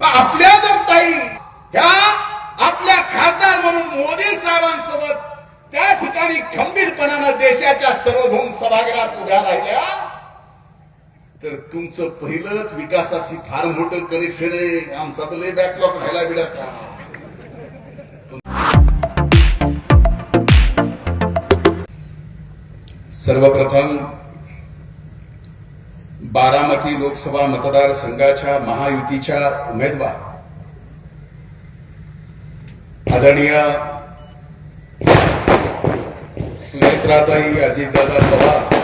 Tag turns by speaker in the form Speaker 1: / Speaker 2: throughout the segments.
Speaker 1: आपल्या जर ताई ह्या आपल्या खासदार म्हणून मोदी साहेबांसोबत त्या ठिकाणी खंबीरपणानं देशाच्या सर्वभौम सभागृहात उभ्या राहिल्या तर तुमचं पहिलंच विकासाची फार मोठं कनेक्शन आहे. आमचा तर लय बॅकलॉग राहिला बिडाचा. सर्वप्रथम बारामती लोकसभा मतदारसंघाच्या महायुतीच्या उमेदवार. आदरणीय सुनेत्राताई अजितदादा पवार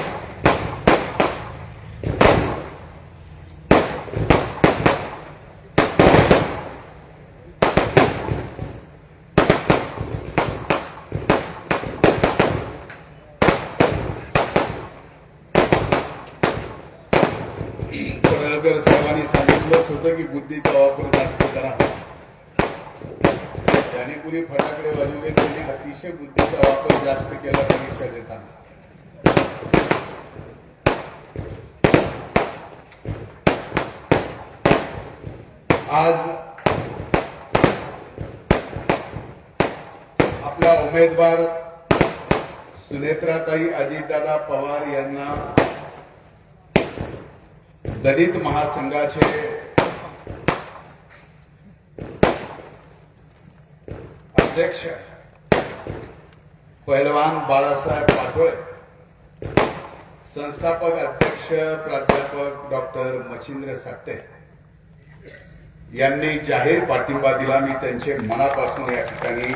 Speaker 1: होतं की बुद्धीचा वापर जास्त करा. त्याने कुणी फटाकडे वाजवले त्याने अतिशय बुद्धीचा वापर जास्त केला परीक्षा देताना. आज आपला उमेदवार सुनेत्राताई अजितदादा पवार यांना दलित महासंघाचे अध्यक्ष पहिलवान बाळासाहेब पाटोळे संस्थापक अध्यक्ष प्राध्यापक डॉक्टर मच्छिंद्र साटे यांनी जाहीर पाठिंबा दिला. मी त्यांचे मनापासून या ठिकाणी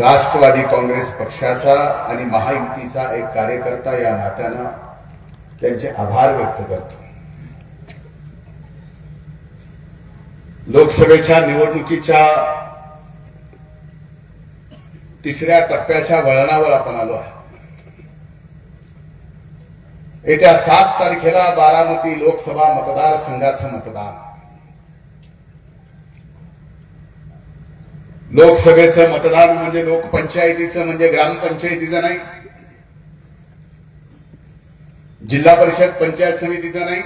Speaker 1: राष्ट्रवादी काँग्रेस पक्षाचा आणि महायुतीचा एक कार्यकर्ता या नात्यानं त्यांचे आभार व्यक्त करतो. लोकसभेच्या निवडणुकीच्या तिसऱ्या टप्प्याच्या वळणावर आपण आलो आहोत. येत्या सात तारखेला बारामती लोकसभा मतदारसंघाचं मतदान. लोकसभेचं मतदान म्हणजे लोकपंचायतीचं म्हणजे ग्रामपंचायतीचं नाही. जिल्हा परिषद पंचायत समितीचं नाही.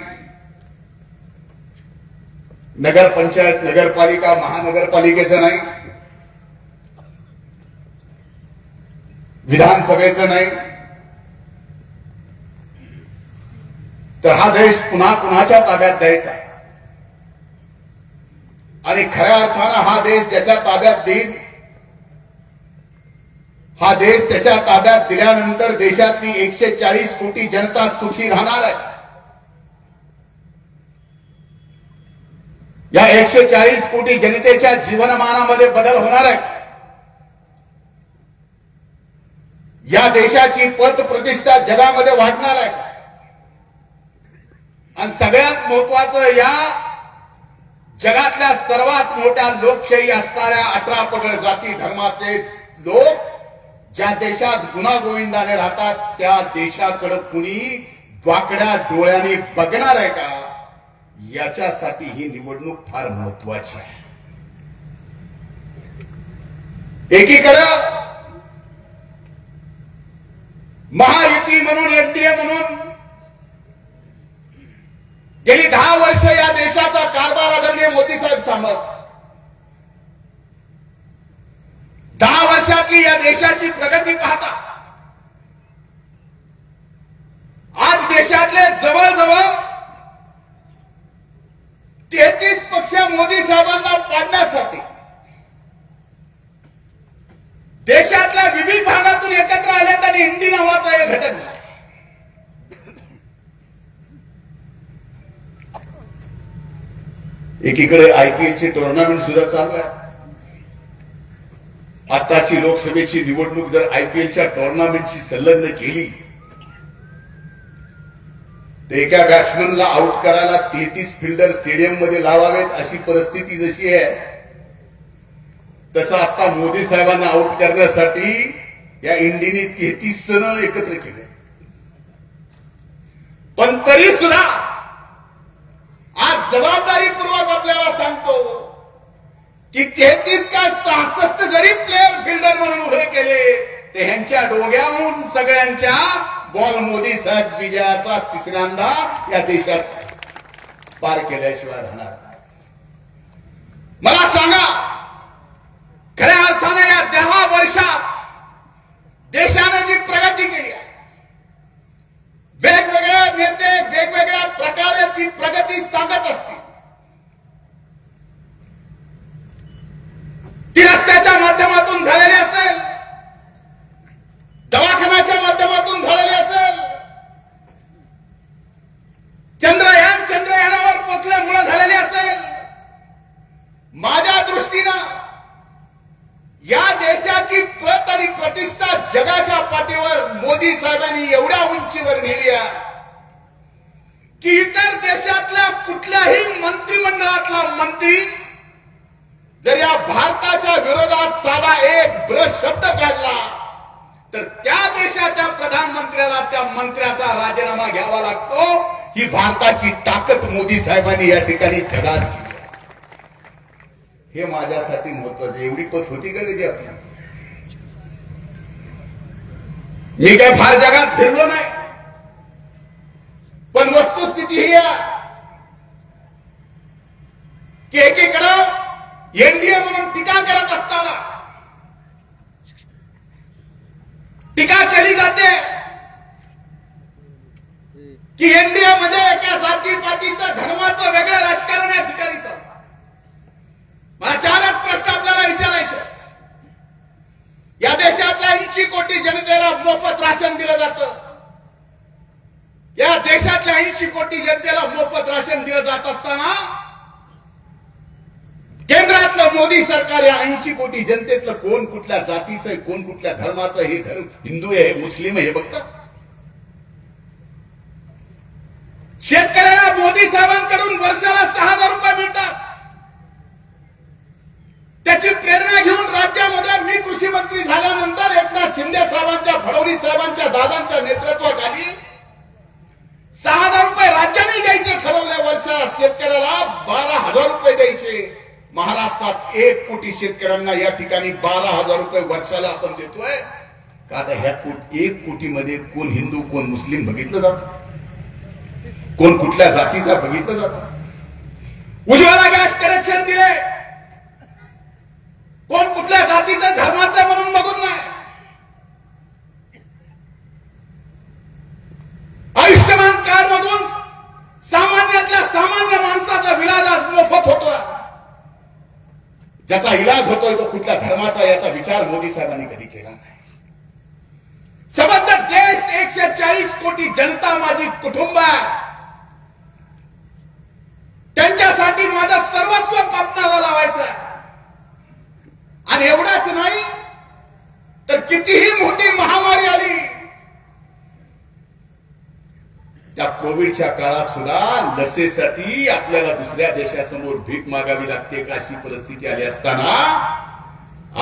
Speaker 1: नगरपंचायत नगरपालिका महानगरपालिकेचं नाही. विधानसभेचं नाही. तर हा देश पुन्हा कुणाच्या ताब्यात द्यायचा? आणि खऱ्या अर्थानं हा देश ज्याच्या ताब्यात देईल हा देश त्याच्या ताब्यात दिल्यानंतर देशातली एकशे चाळीस कोटी जनता सुखी राहणार आहे. या एकशे चाळीस कोटी जनतेच्या जीवनमानामध्ये बदल होणार आहे. या देशाची पत प्रतिष्ठा जगामध्ये वाढणार आहे. आणि सगळ्यात महत्वाचं या जगातल्या सर्वात मोठ्या लोकशाही असणाऱ्या अठरा पगड जाती धर्माचे लोक ज्या देशात गुणागोविंदाने राहतात त्या देशाकडे कुणी वाकड्या डोळ्याने बघणार आहे का? याच्यासाठी ही निवडणूक फार महत्वाची आहे. एकीकडं महायुती म्हणून एनडीए म्हणून. गेली दहा वर्ष या देशाचा कारभार आदरणीय मोदी साहेब सांभाळतात दहा वर्षातली या देशाची प्रगती पाहता. आज देशातले जवळजवळ तेहतीस पक्ष मोदी साहेबांना पाडण्यासाठी देशातल्या विविध भागातून एकत्र आल्यात आणि हिंदी नावाचा एक घटक झाला. एकीकडे आयपीएलची टुर्नामेंट सुद्धा चालू आहे. आताची लोकसभेची निवडणूक जर आयपीएलच्या टुर्नामेंटशी संलग्न केली तर एका बॅट्समनला आउट करायला तेहतीस फिल्डर स्टेडियममध्ये लावावेत अशी परिस्थिती जशी आहे तसं आता मोदी साहेबांना आउट करण्यासाठी या इंडीने तेहतीस जण एकत्र केले पण तरी सुद्धा आज जबाबदारीपूर्वक आपल्याला सांगतो की तेहतीस का सहासष्ट जरी प्लेअर फिल्डर म्हणून उभे केले ते ह्यांच्या डोग्याहून सगळ्यांच्या बॉल मोदी साहेब विजयाचा तिसऱ्यांदा या देशात पार केल्याशिवाय राहणार मला सांगा खऱ्या अर्थाने या दहा वर्षात देशाने जी प्रगती केली आहे वेगवेगळे नेते वेगवेगळ्या प्रकारे ती प्रगती सांगत असतील ती रस्त्याच्या माध्यमातून झालेली असेल दवाखान्याच्या माध्यमातून झालेली असेल चंद्रयान चंद्रयानावर पोचल्यामुळे झालेली असेल माझ्या दृष्टीनं या देशाची प्रत आणि प्रतिष्ठा जगाच्या पाठीवर मोदी साहेबांनी एवढ्या उंचीवर नेली आहे की इतर देशातल्या कुठल्याही मंत्रिमंडळातला मंत्री जर या भारताच्या विरोधात साधा एक ब्रश शब्द काढला तर त्या देशाच्या प्रधानमंत्र्याला त्या मंत्र्याचा राजीनामा घ्यावा लागतो. ही भारताची ताकद मोदी साहेबांनी या ठिकाणी जगात केली. हे माझ्यासाठी महत्वाचं एवढी पत होती का कधी आपल्या? मी काय फार जगात फिरलो नाही. पण वस्तुस्थिती ही आहे. की एकीकडं एनडीए म्हणून टीका करत असताना टीका केली जाते की एनडीए मध्ये एका जाती पातीचं धर्माचं वेगळं राजकारण या ठिकाणी चालतं मला चारच प्रश्न आपल्याला विचारायचे या देशातल्या ऐंशी कोटी जनतेला मोफत राशन दिलं जातं. या देशातल्या ऐंशी कोटी जनतेला मोफत राशन दिलं जात असताना केंद्रातलं मोदी सरकार या ऐंशी कोटी जनतेतलं कोण कुठल्या जातीचं आहे कोण कुठल्या धर्माचं हे धर्म हिंदू आहे मुस्लिम आहे हे बघतात शेतकऱ्याला मोदी साहेबांकडून वर्षाला सहा हजार रुपये मिळतात. त्याची प्रेरणा घेऊन राज्यामध्ये मी कृषी मंत्री झाल्यानंतर एकनाथ शिंदे साहेबांच्या फडणवीस साहेबांच्या दादांच्या नेतृत्वाखाली सहा हजार रुपये राज्याने द्यायचे ठरवले वर्षात शेतकऱ्याला बारा हजार रुपये द्यायचे. महाराष्ट्रात एक कोटी शेतकऱ्यांना या ठिकाणी बारा हजार रुपये वर्षाला आपण देतोय. का आता ह्या एक कोटीमध्ये कोण हिंदू कोण मुस्लिम बघितलं जात? कोण कुठल्या जातीचा बघितलं जात. उज्ज्वला गॅस कनेक्शन दिले. कोण कुठल्या जातीचं धर्माचं म्हणून बघून नाही. आयुष्यमान कार्ड मधून सामान्यातल्या सामान्य माणसाचा विलाज आज मोफत होतोय. ज्याचा इलाज होतोय तो कुठल्या धर्माचा याचा विचार मोदी साहेबांनी कधी केला नाही. सबंध देश एकशे चाळीस कोटी जनता माझी कुटुंब आहे त्यांच्यासाठी माझं सर्वस्व कापणाला लावायचं आहे आणि एवढाच नाही तर कितीही मोठी महामारी आली त्या कोविडच्या काळात सुद्धा लसेसाठी आपल्याला दुसऱ्या देशासमोर भीक मागावी लागते का अशी परिस्थिती आली असताना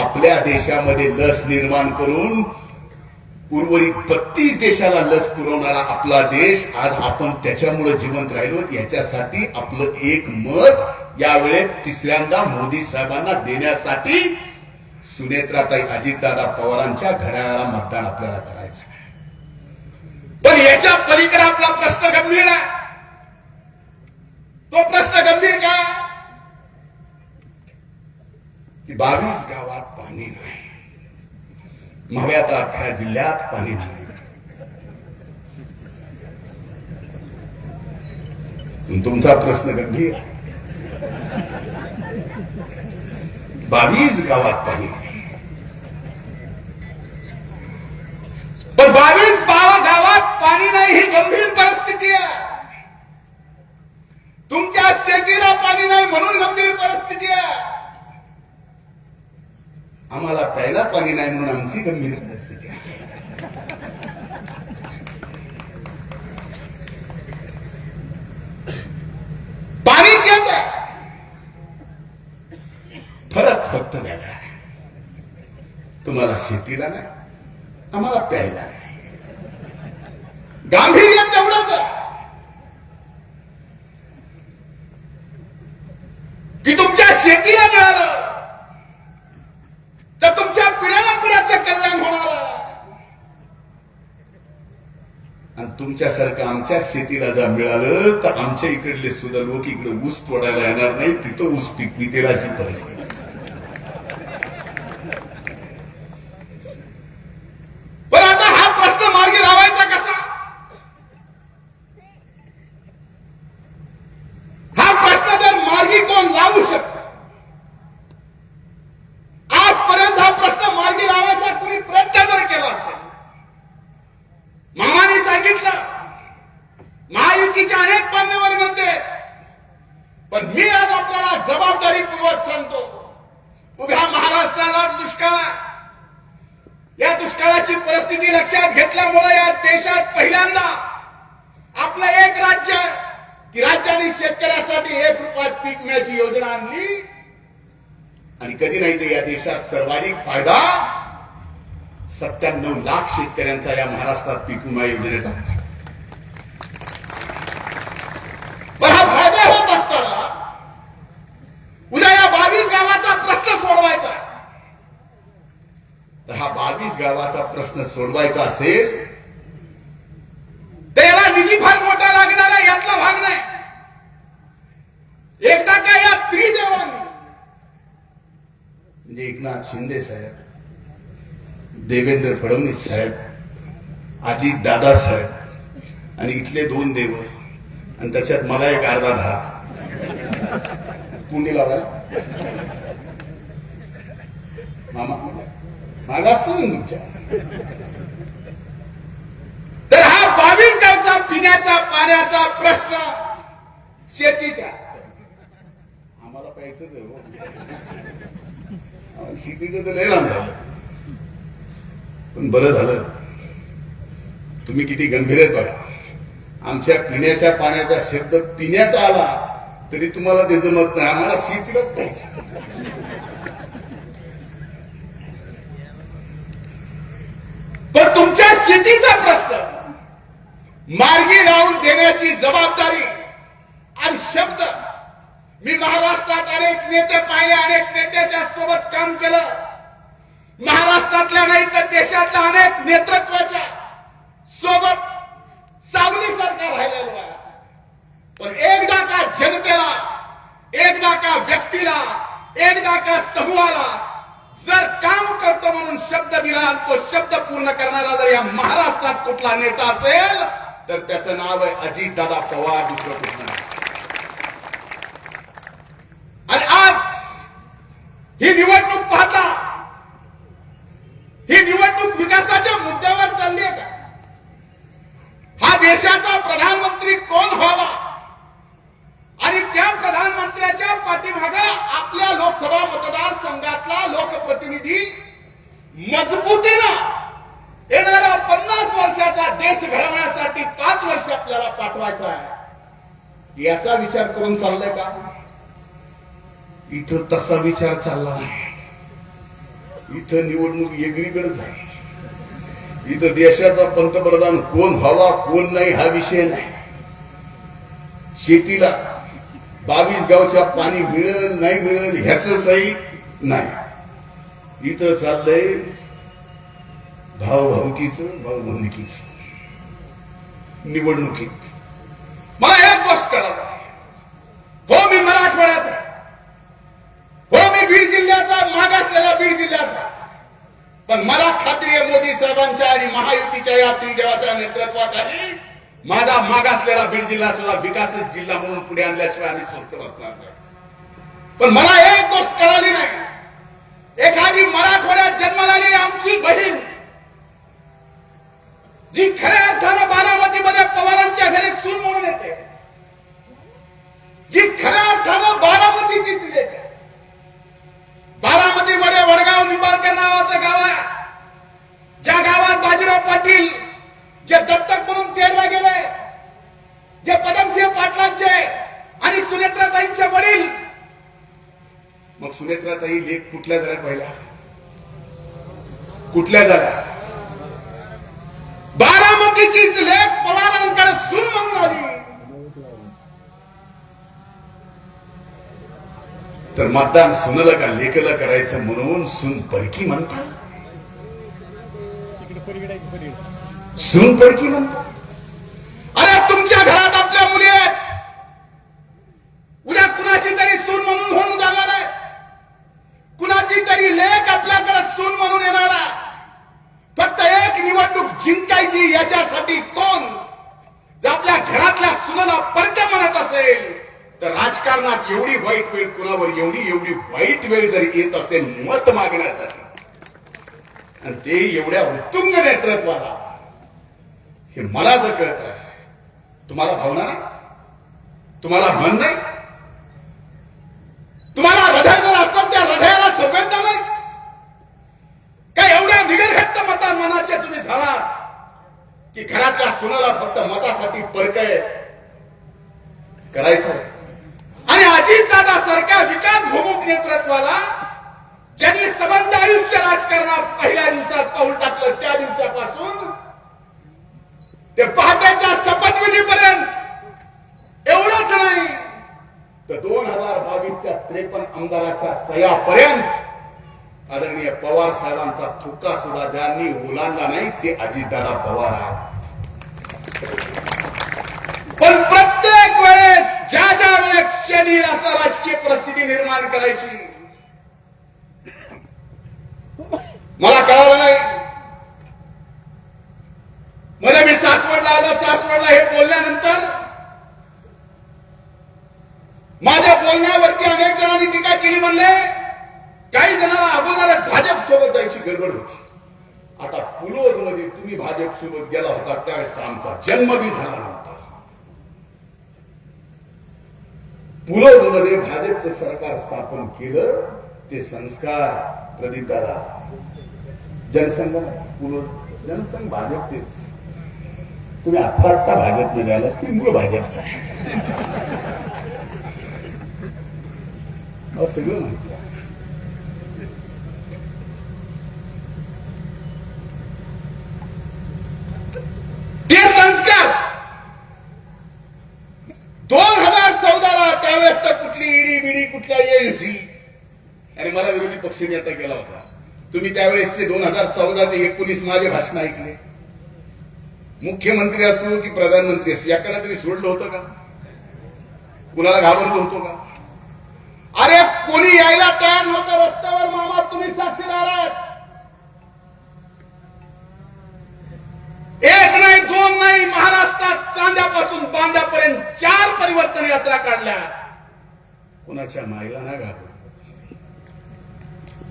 Speaker 1: आपल्या देशामध्ये लस निर्माण करून उर्वरित बत्तीस देशाला लस पुरवणारा आपला देश आज आपण त्याच्यामुळे जिवंत राहिलो. याच्यासाठी आपलं एक मत यावेळेस तिसऱ्यांदा मोदी साहेबांना देण्यासाठी सुनेत्राताई अजितदादा पवारांच्या घड्याळाला मतदान आपल्याला करायचं पण याच्या पलीकडे आपला प्रश्न गंभीर आहे. तो प्रश्न गंभीर का? की बावीस गावात पाणी नाही. माव्यात अठरा जिल्ह्यात पाणी नाही. तुमचा प्रश्न गंभीर. बावीस गावात पाणी नाही. पण बावीस पाणी नाही ही गंभीर परिस्थिती आहे. तुमच्या शेतीला पाणी नाही म्हणून गंभीर परिस्थिती आहे. आम्हाला प्यायला पाणी नाही म्हणून आमची गंभीर परिस्थिती आहे. पाणी त्याच आहे. फरक फक्त वेगळा आहे. तुम्हाला शेतीला नाही आम्हाला प्यायला गांभीर्य तेवढंच की तुमच्या शेतीला मिळालं. तर तुमच्या पिढ्याला पिढ्याचं कल्याण होणार आणि तुमच्यासारखं आमच्या शेतीला जर मिळालं तर आमच्या इकडले सुद्धा लोक इकडे ऊस तोडायला येणार नाही तिथं ऊस पिकवितील अशी परिस्थिती पण आता हा प्रश्न मार्गी लावायचा कसा हा प्रश्न जर मार्गी कोण लावू शकतो आजपर्यंत हा प्रश्न मार्गी लावायचा कुणी प्रयत्न जर केला असेल मामाने सांगितलं महायुतीचे अनेक मान्यवर म्हणते पण मी आज आपल्याला जबाबदारीपूर्वक सांगतो उभ्या महाराष्ट्राला दुष्काळ आहे. या दुष्काळाची परिस्थिती लक्षात घेतल्यामुळे या देशात पहिल्यांदा आपलं एक राज्य की राज्याने शेतकऱ्यासाठी एक रुपयात पीक मिळायची योजना आणली आणि कधी नाही तर या देशात सर्वाधिक फायदा सत्त्याण्णव लाख शेतकऱ्यांचा या पीक विमा योजनेचा होता पण हा फायदा होत असताना उद्या या बावीस गावाचा प्रश्न सोडवायचा तर हा बावीस गावाचा प्रश्न सोडवायचा असेल तर निधी फार मोठा लागणार आहे यातला भाग नाही. एकदा का या त्रिदेवांनी म्हणजे एकनाथ शिंदे साहेब देवेंद्र फडणवीस साहेब आजी दादासाहेब आणि इथले दोन देव आणि त्याच्यात मला एक अर्धा दहा कुंडी लावा मामा मागा असतो ना तुमच्या. तर हा बावीस गावचा पिण्याचा पाण्याचा प्रश्न शेतीचा आम्हाला प्यायचं हो. शेतीचं तर लय लांब झालं. पण बरं झालं. तुम्ही किती गंभीर आहेत बघा. आमच्या पिण्याच्या पाण्याचा शब्द पिण्याचा आला तरी तुम्हाला ते जमत नाही. आम्हाला शेतीलाच पाहिजे. पण तुमच्या शेतीचा प्रश्न मार्गी लावून देण्याची जबाबदारी आणि शब्द. मी महाराष्ट्रात अनेक नेते पाहिले अनेक नेत्याच्या सोबत काम केलं. महाराष्ट्रातल्या नाही तर देशातल्या अनेक नेतृत्वाच्या सोबत चांगली सरकार राहिलेलं आहे पण एकदा का जनतेला एकदा का व्यक्तीला एकदा का समूहाला जर काम करतो म्हणून शब्द दिला तो शब्द पूर्ण करणारा जर या महाराष्ट्रात कुठला नेता असेल तर त्याचं नाव आहे अजित दादा पवार दुसरं कुठलं आणि आज ही निवडणूक पाहता ही निवडणूक विकासाच्या मुद्द्यावर चालली आहे का हा देशाचा प्रधानमंत्री कोण व्हावा आणि त्या प्रधानमंत्र्याच्या पाठीमाग आपल्या लोकसभा मतदारसंघातला लोकप्रतिनिधी मजबूतीनं येणाऱ्या पन्नास वर्षाचा देश घडवण्यासाठी पाच वर्ष आपल्याला पाठवायचा आहे याचा विचार करून चाललाय का? इथं तसा विचार चालला नाही. इथं निवडणूक वेगळीकडेच आहे इथं देशाचा पंतप्रधान कोण व्हावा कोण नाही हा विषय नाही. शेतीला बावीस गावच्या पाणी मिळेल नाही मिळेल ह्याच सही नाही. इथं चाललंय भावभावकीच भाऊकीच निवडणुकीत. माया एक गोष्ट कळत हो मी मराठवाड्याचा हो मी बीड जिल्ह्याचा मागासलेला बीड जिल्ह्याचा. पण मला खात्री आहे मोदी साहेबांच्या आणि महायुतीच्या या त्रिदेवाच्या नेतृत्वाखाली माझा मागासलेला बीड जिल्हा सुद्धा विकासच जिल्हा म्हणून पुढे आणल्याशिवाय आम्ही स्वस्त बसणार नाही. पण मला एक गोष्ट कळाली नाही. एखादी मराठवाड्यात जन्माला आलेली आमची बहीण जी खऱ्या अर्थानं बारामतीमध्ये पवारांच्या घरी सून म्हणून येते जी खऱ्या अर्थानं बारामतीची लेख बारामती मध्ये वडगाव निंबाळकर नावाचं गाव आहे. ज्या गावात बाजीराव पाटील जे दत्तक म्हणून तेरला गेले जे पदमसिंह पाटलांचे आणि सुनेत्राताईंचे वडील. मग सुनेत्राताई लेख कुठल्या झाल्या पहिल्या कुठल्या झाल्या बारामतीचीच लेख पवारांकडे सून म्हणून आली तर मतदान सुनलं का लेखलं करायचं म्हणून सुन परकी म्हणता सुन परकी म्हणता अरे तुमच्या घरात आपल्या मुली आहेत. उद्या कुणाची तरी सून म्हणून होऊन जाणार आहे. कुणाची तरी लेख आपल्याकडे सून म्हणून येणार फक्त एक निवडणूक जिंकायची याच्यासाठी तर राजकारणात एवढी वाईट वेळ कुणावर एवढी एवढी वाईट वेळ जर येत असेल मत मागण्यासाठी आणि ते एवढ्या उत्तुंग नेतृत्वाला हे मला जर कळत आहे तुम्हाला भावना नाही? तुम्हाला मन नाही? तुम्हाला हृदय जर असेल त्या हृदयाला संवेदना नाही? काय एवढ्या निगरघट्ट मता मनाचे तुम्ही झाला की घरातल्या सुनाला फक्त मतासाठी परकय करायचं? सारख्या विकास भूमुख नेतृत्वाला ज्यांनी सबंध आयुष्य राजकारणात पहिल्या दिवसात पाऊल टाकलं त्या दिवसापासून ते पहाटेच्या शपथविधीपर्यंत एवढंच नाही तर दोन हजार बावीसच्या त्रेपन्न आमदाराच्या सयापर्यंत आदरणीय पवार साहेबांचा थुका सुद्धा ज्यांनी ओलांडला नाही ते अजितदादा पवार आहेत पण प्रत्येक वेळेस ज्या ज्या वेळेस शरीर राजकीय परिस्थिती निर्माण करायची? मला कळालं नाही. मला मी सासवडला आलो सासवडला हे बोलल्यानंतर माझ्या बोलण्यावरती अनेक जणांनी टीका केली म्हणले काही जणांना अगोदरच भाजप सोबत जायची गडबड होती. आता पुलोदमध्ये तुम्ही भाजप सोबत गेला होता त्यावेळेस आमचा जन्म बी झाला नव्हता. पुलोद भाजपचं सरकार स्थापन केलं ते संस्कार प्रदीप जनसंघ पुल जनसंघ भाजप तेच तुम्ही आत्ता आत्ता भाजप आला ती मूळ भाजपचा सगळं माहिती आहे ते संस्कार दोन हजार चौदाला त्यावेळेस तर कुठली ईडी बिडी कुठल्या आणि मला विरोधी पक्ष नेता केला होता. तुम्ही त्यावेळेसचे दोन हजार चौदा ते एकोणीस माझे भाषण ऐकले. मुख्यमंत्री असो की प्रधानमंत्री असो याकडे तरी सोडलं होतं का? कुणाला घाबरलो होतो का? अरे कोणी यायला तयार नव्हतं रस्त्यावर मामा तुम्ही साक्षीदार आहात एक नाही दोन नाही महाराष्ट्रात चांद्यापासून बांद्यापर्यंत चार परिवर्तन यात्रा काढल्या. कुणाच्या मायला ना घाबरलं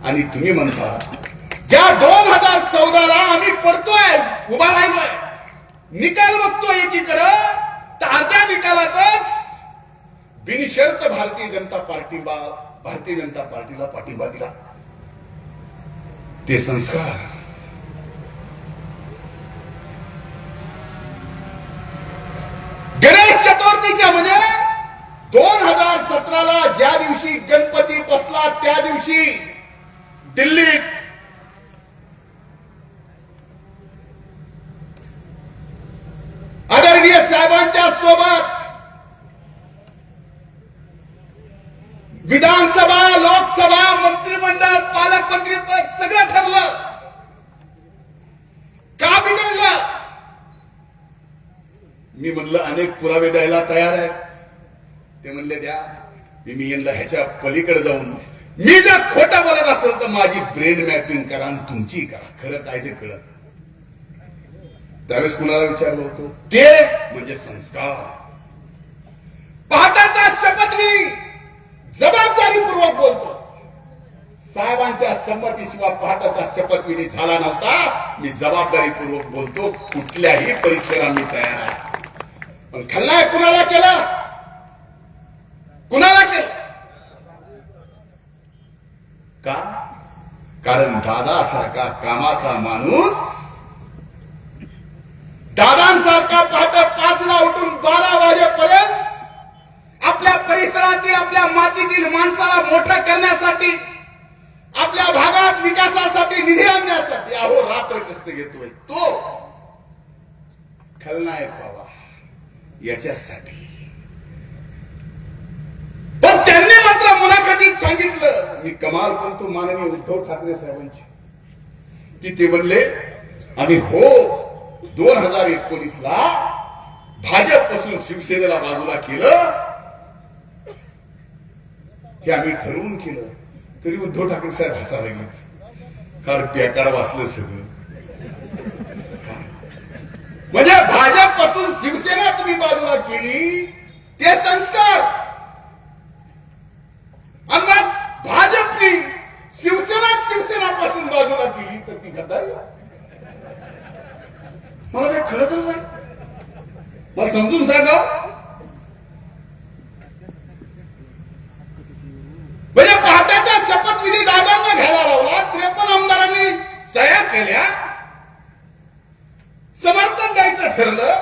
Speaker 1: आणि तुम्ही म्हणता ज्या दोन हजार चौदाला आम्ही पडतोय उभा राहिलोय निकाल बघतोय एकीकडं तर अर्ध्या निकालातच बिनशर्त भारतीय जनता पार्टी भारतीय जनता पार्टीला पाठिंबा दिला. ते संस्कार गणेश चतुर्थीच्या म्हणजे दोन हजार सतराला ज्या दिवशी गणपती बसला त्या दिवशी दिल्लीत आदरणीय साहेबांच्या सोबत विधानसभा लोकसभा मंत्रिमंडळ पालकमंत्री पद सगळं ठरलं. का बिघडलं मी म्हणलं अनेक पुरावे द्यायला तयार आहेत. ते म्हणले द्या मी मी यांना ह्याच्या पलीकडे जाऊन मी जर खोटं बोलत असेल तर माझी ब्रेन मॅपिंग करा आणि तुमची करा. खरं काय ते कळत त्यावेळेस कुणाला विचारलं होतो? ते म्हणजे संस्कार. पाहताचा शपथ मी जबाबदारीपूर्वक बोलतो. साहेबांच्या संमतीशिवाय पाहताचा शपथविधी झाला नव्हता. मी जबाबदारीपूर्वक बोलतो कुठल्याही परीक्षेला मी तयार आहे. पण खल्लाय कुणाला केला? कुणाला केलं का? कारण दादासारखा कामाचा माणूस दादांसारखा पहाटे पाचला उठून बारा वाजेपर्यंत आपल्या परिसरातील आपल्या मातीतील माणसाला मोठं करण्यासाठी आपल्या भागात विकासासाठी निधी आणण्यासाठी अहो रात्र कष्ट घेतोय तो. खलनायक व्हावा. याच्यासाठी. पण त्यांनी मात्र मुलाखतीत सांगितलं ही कमाल करतो माननीय उद्धव ठाकरे साहेबांची. की ते म्हणले आणि हो दोन हजार एकोणीस ला भाजपपासून शिवसेनेला बाजूला केलं हे आम्ही ठरवून केलं. तरी उद्धव ठाकरे साहेब हसा लागलेत. फार प्याकाड वाचलं सगळं. म्हणजे भाजपपासून शिवसेना तुम्ही बाजूला केली ते संस्कार ती गद्दारी मला काही कळतच नाही मला समजून सांगा. म्हणजे पहाटाच्या शपथविधी दादांना घ्यायला लावला त्रेपन्न आमदारांनी सह्या केल्या. समर्थन द्यायचं ठरलं.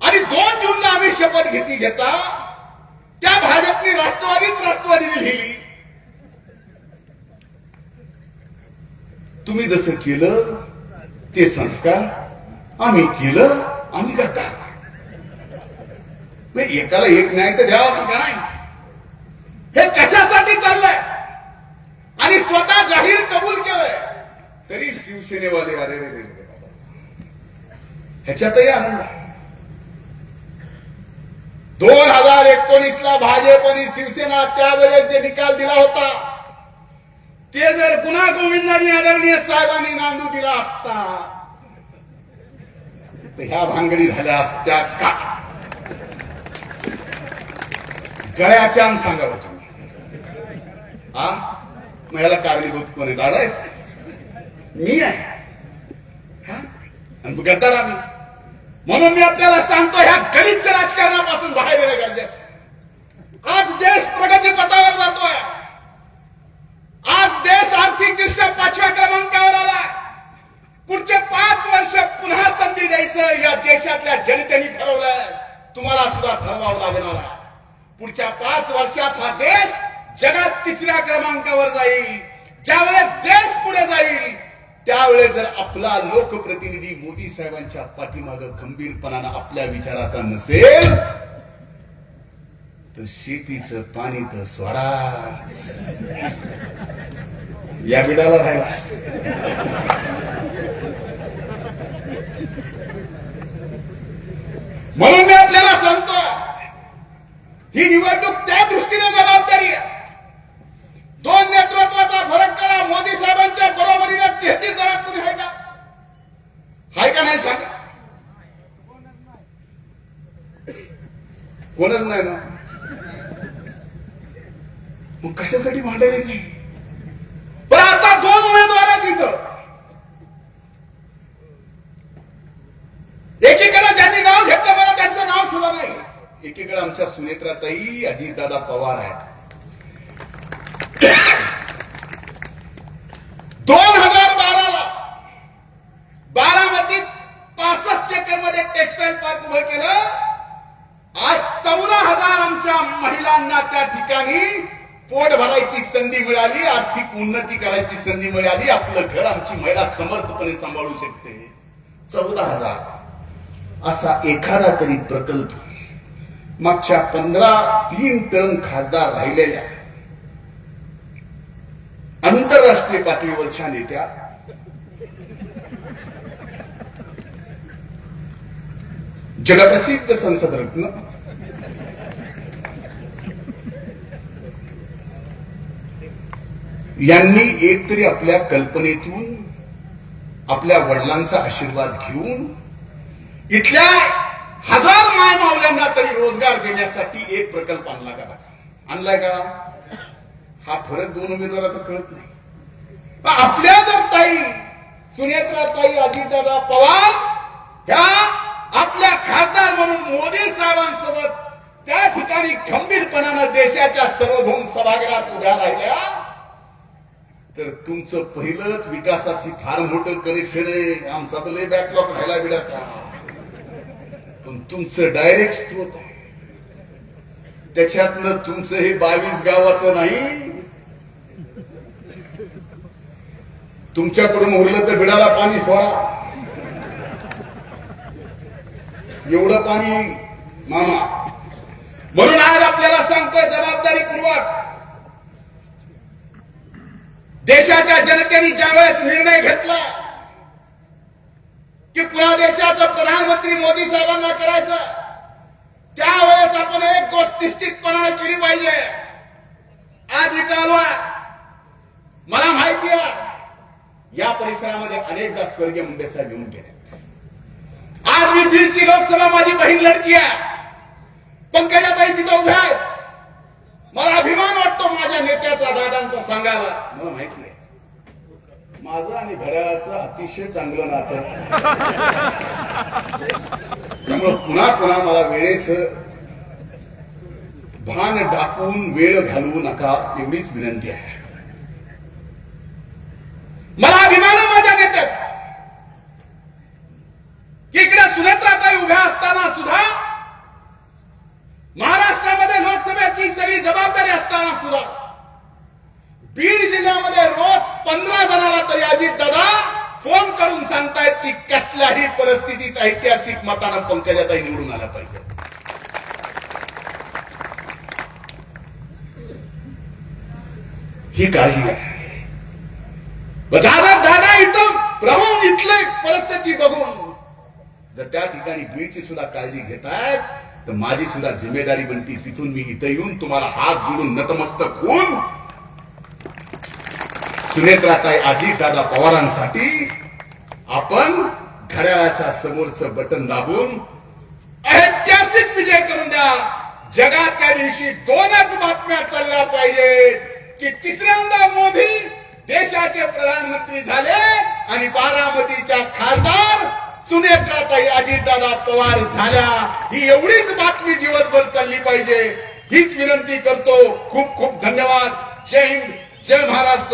Speaker 1: आणि दोन जूनला आम्ही शपथ घेतली घेता. त्या भाजपने राष्ट्रवादीच राष्ट्रवादी लिहिली. तुम्ही जसं केलं ते संस्कार आम्ही केलं. नाही एकाला एक न्याय तर द्यावा असं का नाही हे कशासाठी चाललंय? आणि स्वतः जाहीर कबूल केलंय. तरी शिवसेनेवाले अरे रे ह्याच्यातही आनंद आहे. दोन हजार एकोणीस ला भाजप आणि शिवसेना त्यावेळेस जे निकाल दिला होता ते जर गुन्हा गोविंदांनी आदरणीय साहेबांनी नांदू दिला असता ह्या भांगडी झाल्या असत्या का? गळ्याचे अंग सांगावं तुम्ही. हा? मग याला कारणीभूत कोण आहे? दादा मी आहे हा? आणि तू गद्दार आम्ही म्हणून मी आपल्याला सांगतो ह्या गलिच्छ राजकारणापासून बाहेर येणं गरजेचं आज देश प्रगती पथावर जातोय. आज देश आर्थिकदृष्ट्या पाचव्या क्रमांकावर आला पुढचे पाच वर्ष पुन्हा संधी द्यायचं या देशातल्या जनतेने ठरवलंय. तुम्हाला सुद्धा ठरवावं लागणार आहे. पुढच्या पाच वर्षात हा देश जगात तिसऱ्या क्रमांकावर जाईल. ज्यावेळेस देश पुढे जाईल त्यावेळेस जर आपला लोकप्रतिनिधी मोदी साहेबांच्या पाठीमाग खंबीरपणानं आपल्या विचाराचा नसेल तर शेतीचं पाणी तर स्वराज या बिडाला राहिला. म्हणून मी आपल्याला सांगतो ही निवडणूक त्या दृष्टीने जबाबदारी आहे. दोन नेतृत्वाचा फरक करा. मोदी साहेबांच्या बरोबरीने तेहतीस जणात कुणी आहे का? हाय का नाही सांगा? कोणच नाही ना? मग कशासाठी भांडायला नाही पण आता दोन उमेदवार आहेत इथं एकीकडे ज्यांनी नाव घेतलं मला त्यांचं नाव सुद्धा नाही घ्यायचं. एकीकडे आमच्या सुनेत्राताई अजितदादा पवार आहेत दोन हजार बाराला बारामतीत पासष्ट एकरमध्ये टेक्सटाईल पार्क उभं केलं आज चौदा हजार आमच्या महिलांना त्या ठिकाणी पोट भरायची संधी मिळाली आर्थिक उन्नती करायची संधी मिळाली आपलं घर आमची महिला समर्थपणे सांभाळू शकते चौदा हजार असा एखादा तरी प्रकल्प मागच्या पंधरा तीन टन खासदार राहिलेल्या आंतरराष्ट्रीय पातळीवरच्या नेत्या जगप्रसिद्ध संसद रत्न यांनी एक तरी आपल्या कल्पनेतून आपल्या वडिलांचा आशीर्वाद घेऊन इथल्या हजार माय मावल्यांना तरी रोजगार देण्यासाठी एक प्रकल्प आणला का आणलाय का? हा फरक दोन उमेदवाराचा कळत नाही. आपल्या जर ताई सुनेत्रा ताई अजितदादा पवार ह्या आपल्या खासदार म्हणून मोदी साहेबांसोबत त्या ठिकाणी खंबीरपणानं देशाच्या सर्वभौम सभागृहात उभ्या राहिल्या तर तुमचं पहिलंच विकासाची फार मोठं कनेक्शन आहे. आमचा तर लय बॅकलॉग राहिला बिडाचा. तुमचं डायरेक्ट स्त्रोत आहे. त्याच्यातनं तुमचं हे बावीस गावाचं नाही. तुमच्याकडून उरलं तर बिडाला पाणी सोडा. एवढं पाणी मामा. म्हणून आज आपल्याला सांगतोय जबाबदारीपूर्वक देशाच्या जनतेने ज्यावेळेस निर्णय घेतला की पुन्हा देशाचं प्रधानमंत्री मोदी साहेबांना करायचं. त्यावेळेस आपण एक गोष्ट निश्चितपणाने केली पाहिजे. आज इथं आलोय मला माहिती आहे या परिसरामध्ये अनेकदा स्वर्गीय मुंडे साहेब येऊन गेले. आज मी बीडची लोकसभा माझी बहीण लढकी आहे. पंकजाताई तिथं उभ्या आहेत. मला अभिमान वाटतो माझ्या नेत्याचा दादांचा सांगायला. मला माहीत नाही. माझं आणि घड्याळाचं अतिशय चांगलं नातं. त्यामुळं पुन्हा पुन्हा मला वेळेच भान टाकून वेळ घालवू नका एवढीच विनंती आहे. मला अभिमान आहे माझ्या नेत्याचा की इकडे सुनेत्राताई उभ्या असताना सुद्धा महाराष्ट्रामध्ये लोकसभेची सगळी जबाबदारी असताना सुद्धा बीड जिल्ह्यामध्ये रोज पंधरा जणांना तरी अजित दादा फोन करून सांगतायत की कसल्याही परिस्थितीत ऐतिहासिक मतानं पंकजाताई निवडून आल्या पाहिजे. ही काळजी आहे दादा दादा इथं प्रभू इथले परिस्थिती बघून. जर त्या ठिकाणी बीडची सुद्धा काळजी घेतायत तर माझी सुद्धा जिम्मेदारी बनती तिथून मी इथं येऊन तुम्हाला हात जोडून नतमस्तक होऊन सुनेत्राताई अजित दादा पवारांसाठी आपण घड्याळाच्या समोरचं बटन दाबून ऐतिहासिक विजय करून द्या. जगात त्या दिवशी दोनच बातम्या चालल्या पाहिजेत. की तिसऱ्यांदा मोदी देशाचे प्रधानमंत्री झाले आणि बारामतीच्या खासदार सुनेत्राताई अजितदादा पवार झाल्या. ही एवढीच बातमी दिवसभर चालली पाहिजे. हीच विनंती करतो. खूप खूप धन्यवाद. जय हिंद. जय महाराष्ट्र.